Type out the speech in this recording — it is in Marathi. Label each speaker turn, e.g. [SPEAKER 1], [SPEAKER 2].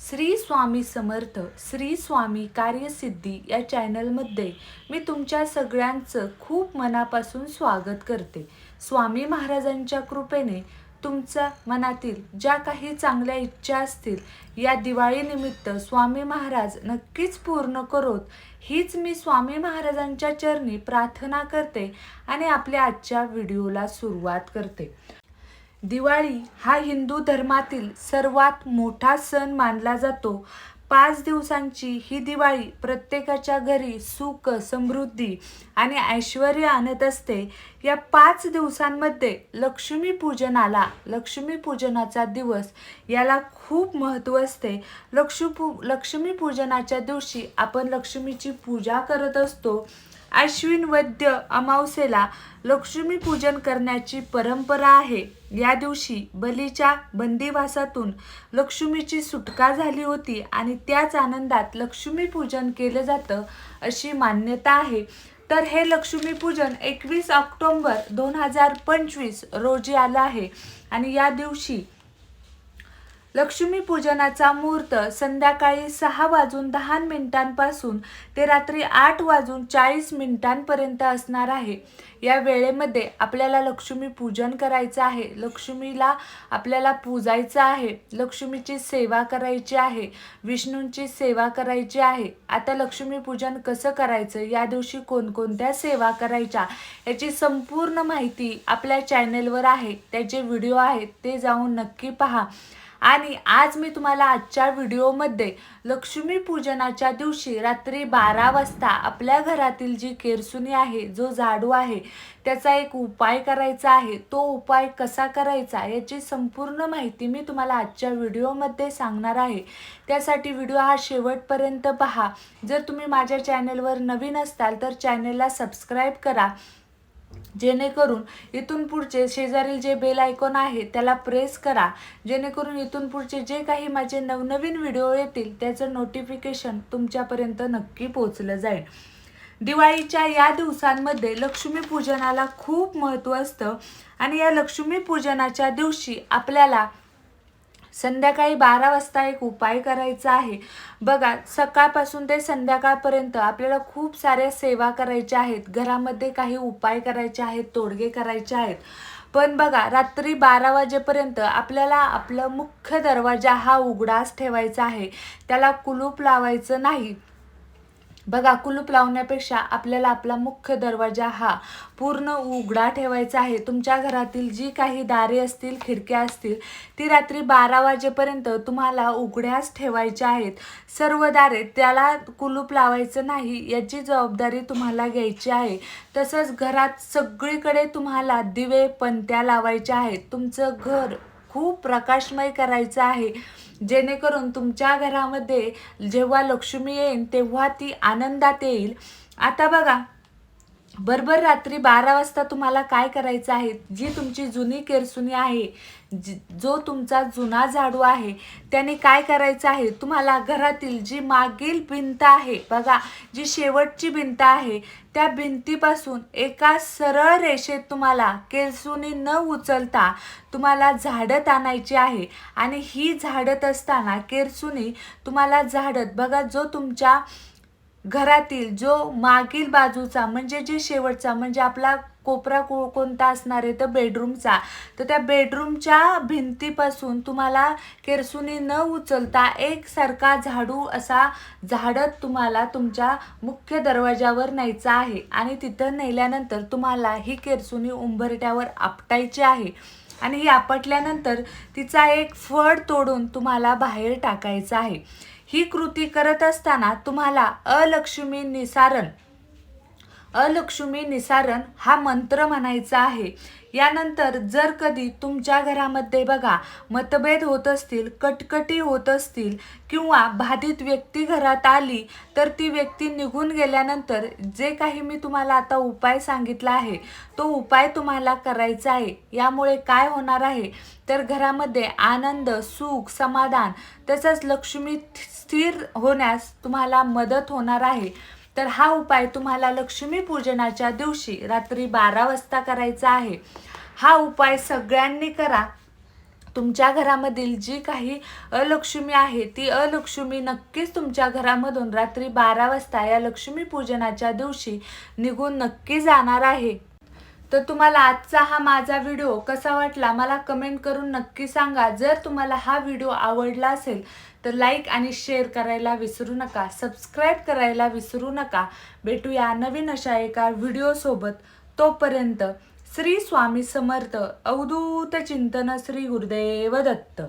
[SPEAKER 1] श्री स्वामी समर्थ श्री स्वामी कार्यसिद्धी या चॅनलमध्ये मी तुमच्या सगळ्यांचं खूप मनापासून स्वागत करते. स्वामी महाराजांच्या कृपेने तुमच्या मनातील ज्या काही चांगल्या इच्छा असतील या दिवाळीनिमित्त स्वामी महाराज नक्कीच पूर्ण करोत. हीच मी स्वामी महाराजांच्या चरणी प्रार्थना करते आणि आपल्या आजच्या व्हिडिओला सुरुवात करते. दिवाळी हा हिंदू धर्मातील सर्वात मोठा सण मानला जातो. पाच दिवसांची ही दिवाळी प्रत्येकाच्या घरी सुख समृद्धी आणि ऐश्वर आणत असते. या पाच दिवसांमध्ये लक्ष्मी पूजनाला लक्ष्मी पूजनाचा दिवस याला खूप महत्त्व असते. लक्ष्मी लक्ष्मी पूजनाच्या दिवशी आपण लक्ष्मीची पूजा करत असतो. अश्विन वैद्य अमावस्येला लक्ष्मी पूजन करण्याची परंपरा आहे. या दिवशी बलीच्या बंदिवासातून लक्ष्मीची सुटका झाली होती आणि त्याच आनंदात लक्ष्मी पूजन केलं जातं अशी मान्यता आहे. तर हे लक्ष्मीपूजन एकवीस ऑक्टोंबर दोन हजार पंचवीस रोजी आलं आहे आणि या दिवशी लक्ष्मीपूजनाचा मुहूर्त संध्याकाळी सहा वाजून दहा मिनिटांपासून ते रात्री आठ वाजून चाळीस मिनिटांपर्यंत असणार आहे. या वेळेमध्ये आपल्याला लक्ष्मी पूजन करायचं आहे. लक्ष्मीला आपल्याला पूजायचं आहे. लक्ष्मीची सेवा करायची आहे. विष्णूंची सेवा करायची आहे. आता लक्ष्मीपूजन कसं करायचं? या दिवशी कोणकोणत्या सेवा करायच्या? याची संपूर्ण माहिती आपल्या चॅनेलवर आहे. त्याचे व्हिडिओ आहेत ते जाऊन नक्की पहा. आणि आज मी तुम्हाला आजच्या व्हिडिओमध्ये लक्ष्मी पूजनाच्या दिवशी रात्री बारा वाजता आपल्या घरातील जी केरसुनी आहे जो झाडू आहे त्याचा एक उपाय करायचा आहे. तो उपाय कसा करायचा याची संपूर्ण माहिती मी तुम्हाला आजच्या व्हिडिओमध्ये सांगणार आहे. त्यासाठी व्हिडिओ हा शेवटपर्यंत पहा. जर तुम्ही माझ्या चॅनेलवर नवीन असताल तर चॅनेलला सबस्क्राईब करा. जेणेकरून इथून पुढचे शेजारील जे बेल आयकॉन आहे त्याला प्रेस करा. जेणेकरून इथून पुढचे जे काही माझे नवनवीन व्हिडिओ येतील त्याचं नोटिफिकेशन तुमच्यापर्यंत नक्की पोचलं जाईल. दिवाळीच्या या दिवसांमध्ये लक्ष्मीपूजनाला खूप महत्त्व असतं. आणि या लक्ष्मीपूजनाच्या दिवशी आपल्याला संध्याकाळी बारा वाजता एक उपाय करायचा आहे. बघा सकाळपासून ते संध्याकाळपर्यंत आपल्याला खूप साऱ्या सेवा करायच्या आहेत. घरामध्ये काही उपाय करायचे आहेत तोडगे करायचे आहेत. पण बघा रात्री बारा वाजेपर्यंत आपल्याला आपलं मुख्य दरवाजा हा उघडाच ठेवायचा आहे. त्याला कुलूप लावायचं नाही. बघा कुलूप लावण्यापेक्षा आपल्याला आपला मुख्य दरवाजा हा पूर्ण उघडा ठेवायचा आहे. तुमच्या घरातील जी काही दारे असतील खिडक्या असतील ती रात्री बारा वाजेपर्यंत तुम्हाला उघड्याच ठेवायच्या आहेत. सर्व दारे त्याला कुलूप लावायचं नाही याची जबाबदारी तुम्हाला घ्यायची आहे. तसंच घरात सगळीकडे तुम्हाला दिवे पणत्या लावायच्या आहेत. तुमचं घर खूप प्रकाशमय करायचं आहे. जेणेकरून तुमच्या घरामध्ये जेव्हा लक्ष्मी येईल तेव्हा ती आनंदात येईल. आता बघा बरोबर रात्री बारा वाजता तुम्हाला काय करायचं आहे? जी तुमची जुनी केरसुनी आहे जी जो तुमचा जुना झाडू आहे त्याने काय करायचं आहे? तुम्हाला घरातील जी मागील भिंत आहे बघा जी शेवटची भिंत आहे त्या भिंतीपासून एका सरळ रेषेत तुम्हाला केरसुनी न उचलता तुम्हाला झाडत आणायची आहे. आणि ही झाडत असताना केरसुनी तुम्हाला झाडत बघा जो तुमच्या घरातील जो मागील बाजूचा म्हणजे जे शेवटचा म्हणजे आपला कोपरा को कोणता असणार आहे तर बेडरूमचा तर त्या बेडरूमच्या भिंतीपासून तुम्हाला केरसुनी न उचलता एकसारखा झाडू असा झाडत तुम्हाला तुमच्या मुख्य दरवाजावर न्यायचा आहे. आणि तिथं नेल्यानंतर तुम्हाला ही केरसुनी उंबरट्यावर आपटायची आहे. आणि ही आपटल्यानंतर तिचा एक फड तोडून तुम्हाला बाहेर टाकायचं आहे. ही कृती करत असताना तुम्हाला अलक्ष्मी निसारण. अलक्ष्मी निसारण हा मंत्र म्हणायचा आहे. यानंतर जर कधी तुमच्या घरामध्ये बघा मतभेद होत असतील कटकटी होत असतील किंवा बाधित व्यक्ती घरात आली तर ती व्यक्ती निघून गेल्यानंतर जे काही मी तुम्हाला आता उपाय सांगितला आहे तो उपाय तुम्हाला करायचा आहे. यामुळे काय होणार आहे? तर घरामध्ये आनंद सुख समाधान तसंच लक्ष्मी स्थिर होण्यास तुम्हाला मदत होणार आहे. तर हा उपाय तुम्हाला लक्ष्मी पूजनाच्या दिवशी रात्री बारा वाजता करायचा आहे. हा उपाय सगळ्यांनी करा. तुमच्या घरामधील जी काही अलक्ष्मी आहे ती अलक्ष्मी नक्कीच तुमच्या घरामधून रात्री बारा वाजता या लक्ष्मी पूजनाच्या दिवशी निघून नक्की जाणार आहे. तर तुम्हाला आजचा हा माझा व्हिडिओ कसा वाटला मला कमेंट करून नक्की सांगा. जर तुम्हाला हा व्हिडिओ आवडला असेल तर लाईक आणि शेअर करायला विसरू नका. सबस्क्राईब करायला विसरू नका. भेटूया नवीन अशा एका व्हिडिओसोबत तोपर्यंत श्री स्वामी समर्थ अवधूत चिंतन श्री गुरुदेव दत्त.